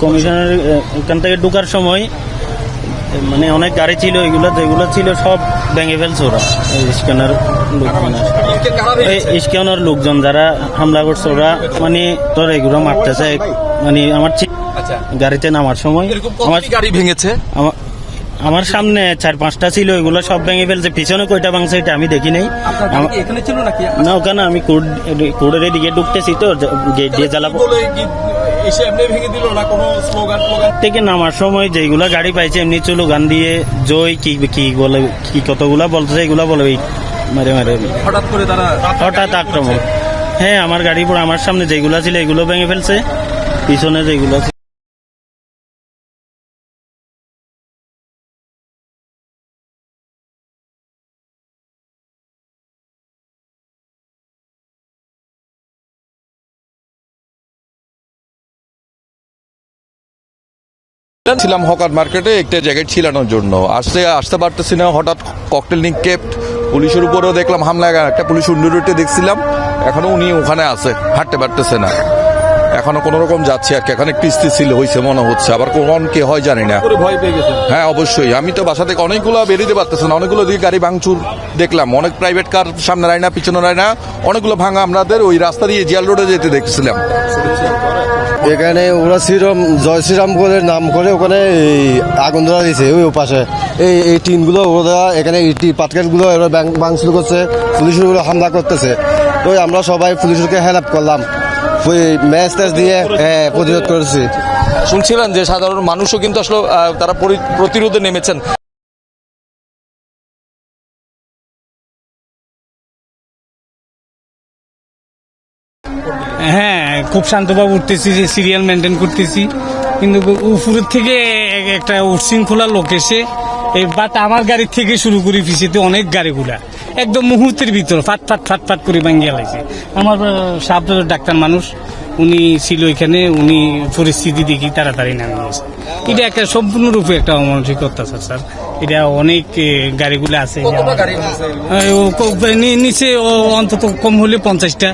কমিশনের এখান থেকে ঢুকার সময় মানে অনেক গাড়ি ছিল এগুলো যেগুলো ছিল সব ভেঙে ফেলছে ওরা স্ক্যানার লোকজন এই স্ক্যানার লোকজন যারা হামলা করছে ওরা মানে তোর এগুলো মারতেছে মানে আমার আচ্ছা। গাড়িতে নামার সময়। আমার গাড়ি ভেঙেছে? আমার আমার সামনে চার পাঁচটা ছিল এগুলো সব ভেঙে ফেলছে। পিছনে কয়টা ভাঙছে এটা আমি দেখি নাই। এখানে ছিল নাকি? না ওখানে আমি কোর্টের দিকে ঢুকতেছি তো গেট দিয়ে জ্বালাবো। থেকে নামার সময় যেগুলা গাড়ি পাইছে এমনি চলো গান দিয়ে জয় কি কি বলে কি কতগুলা বলতেছে এগুলা বলে মারে মারে। হঠাৎ করে তারা হঠাৎ আক্রমণ। হ্যাঁ আমার গাড়ি পুরো আমার সামনে যেগুলা ছিল এগুলো ভেঙে ফেলছে। পিছনে যেগুলো ছিলাম হকার মার্কেটে, একটা জ্যাকেট ছিলানোর জন্য। আসতে আসতে পারতেছি না, হঠাৎ ককটেল নিক্ষেপ পুলিশের উপরেও দেখলাম হামলা, একটা পুলিশ উন্ডুরুটে দেখছিলাম। এখনও উনি ওখানে আছে, হাঁটতে পারতেছে না। এখনও কোনো রকম যাচ্ছে আর কি। এখন একটু স্থিতিশীল হয়েছে মনে হচ্ছে। আবার কোন কে হয় জানি না। ভয় হ্যাঁ অবশ্যই। আমি তো বাসা থেকে অনেকগুলো বেরিয়ে পারতেছে না। অনেকগুলো দিকে গাড়ি ভাঙচুর দেখলাম। অনেক প্রাইভেট কার সামনে রায় না পিছনে রায় না। অনেকগুলো ভাঙা আমাদের ওই রাস্তা দিয়ে জিয়াল রোডে যেতে দেখছিলাম। এখানে ওরা শ্রীরাম জয় শ্রীরাম করে নাম করে ওখানে এই আগুন ধরা দিয়েছে ওই পাশে এই এই টিনগুলো ওরা এখানে এই টি পাটকেটগুলো ওরা ভাঙচুর করছে পুলিশের উপরে হামলা করতেছে। তো আমরা সবাই পুলিশকে হেল্প করলাম। ওই ম্যাচ ট্যাচ দিয়ে হ্যাঁ, প্রতিরোধ করেছি। শুনছিলেন যে সাধারণ মানুষও কিন্তু আসলে তারা পরি- প্রতিরোধে নেমেছেন। হ্যাঁ খুব শান্তভাবে উঠতেছি যে সিরিয়াল মেনটেন করতেছি। কিন্তু উপরের থেকে এক- একটা উচ্ছৃঙ্খলা লোক এসে এই বাট আমার গাড়ির থেকে শুরু করে পিছিয়ে অনেক গাড়িগুলা। একদম মুহূর্তের ভিতর ফাট ফাট ফাট ফাট করে ভাঙিয়ে লাগছে আমার সাপ ডাক্তার মানুষ উনি ছিল এখানে উনি পরিস্থিতি দেখি তাড়াতাড়ি নামে গেছে এটা একটা সম্পূর্ণরূপে একটা অমানসিক অত্যাচার স্যার। এটা অনেক গাড়িগুলো আছে নিচে ও অন্তত কম হলে পঞ্চাশটা।